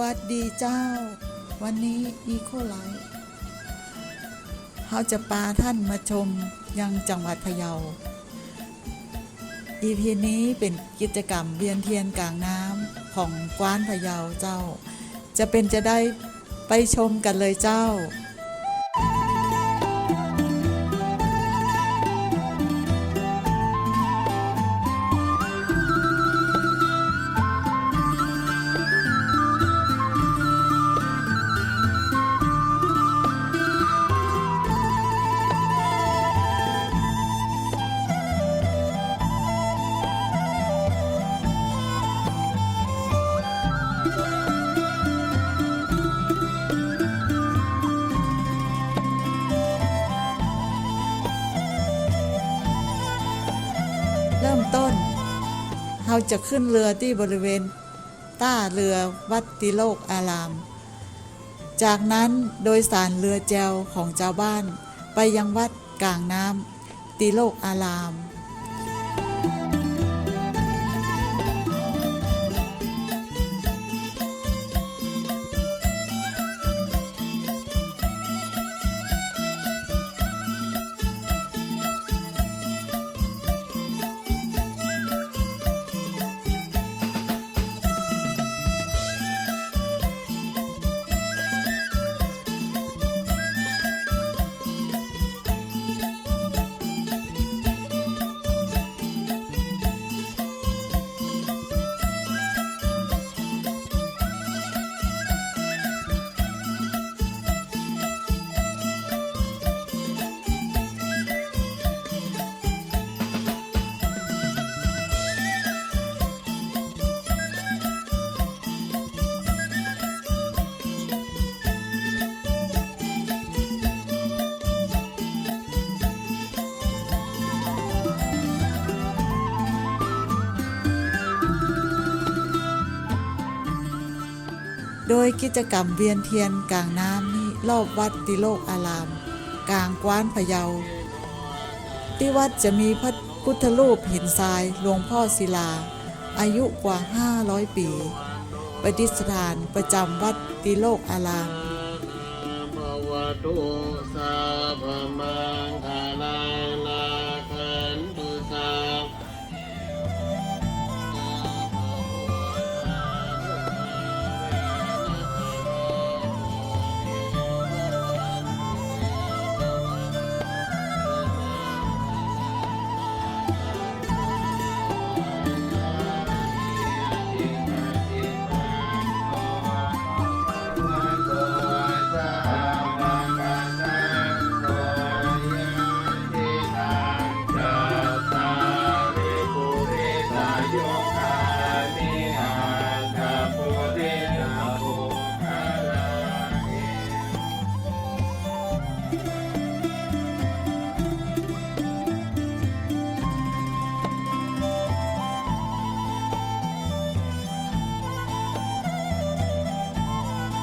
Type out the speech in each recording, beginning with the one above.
วัสดีเจ้า วันนี้อีโคไลท์เราจะพาท่านมาชมยังจังหวัดพะเยา อีพีนี้เป็นกิจกรรมเวียนเทียนกลางน้ำของกว้านพะเยาเจ้า จะเป็นจะได้ไปชมกันเลยเจ้า ริ่มต้นเราจะขึ้นเรือที่บริเวณต้าเรือวัดติโลกอาราม จากนั้นโดยสารเรือแจวของชาวบ้าน ไปยังวัดกลางน้ำติโลกอาราม โดยกิจกรรมเวียนเทียนกลางน้ำนี้รอบวัดติโลกอาราม กลางกว้านพะเยา ที่วัดจะมีพระพุทธรูปหินทรายหลวงพ่อศิลา อายุกว่า 500 ปีประดิษฐานประจำวัดติโลกอาราม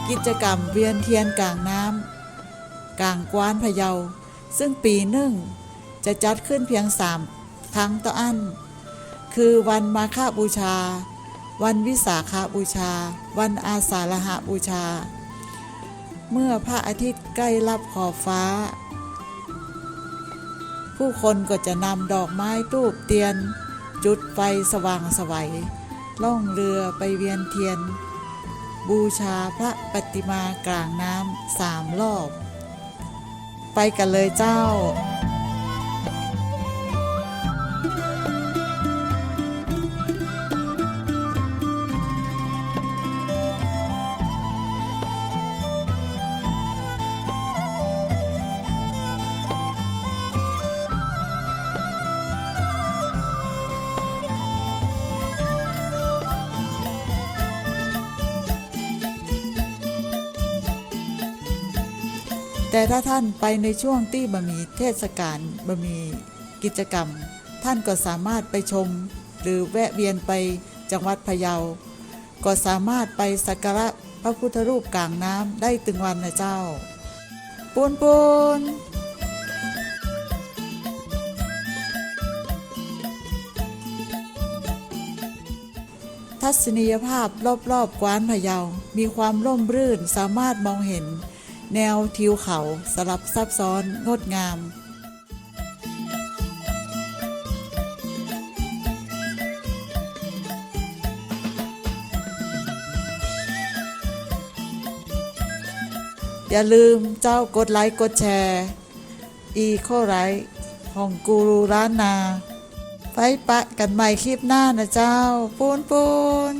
กิจกรรมเวียนเทียนกลางน้ำกลางกว้านพะเยา ซึ่งปีหนึ่ง จะจัดขึ้นเพียงสามครั้งต่ออัน คือวันมาฆบูชา วันวิสาขาบูชา วันอาสาฬหบูชา เมื่อพระอาทิตย์ใกล้รับขอบฟ้า ผู้คนก็จะนำดอกไม้ทูบเทียน จุดไฟสว่างสวัยล่องเรือไปเวียนเทียน บูชาพระปฏิมากลางน้ำสามรอบ ไปกันเลยเจ้า แต่ถ้าท่านไปในช่วงที่บะมีเทศกาลบะมีกิจกรรม ท่านก็สามารถไปชม หรือแวะเวียนไปจังหวัดพะเยา ก็สามารถไปสักการะพระพุทธรูปกลางน้ำได้ตึงวันนะเจ้าปูนปูนทัศนียภาพรอบๆกวานพะเยา มีความร่มรื่นสามารถมองเห็น แนวทิวเขาสลับซับซ้อนงดงาม อย่าลืมเจ้ากดไลค์ กดแชร์อีโคไรของกูรูร้านนาไฟปะกันใหม่คลิปหน้านะเจ้า ปูนปูน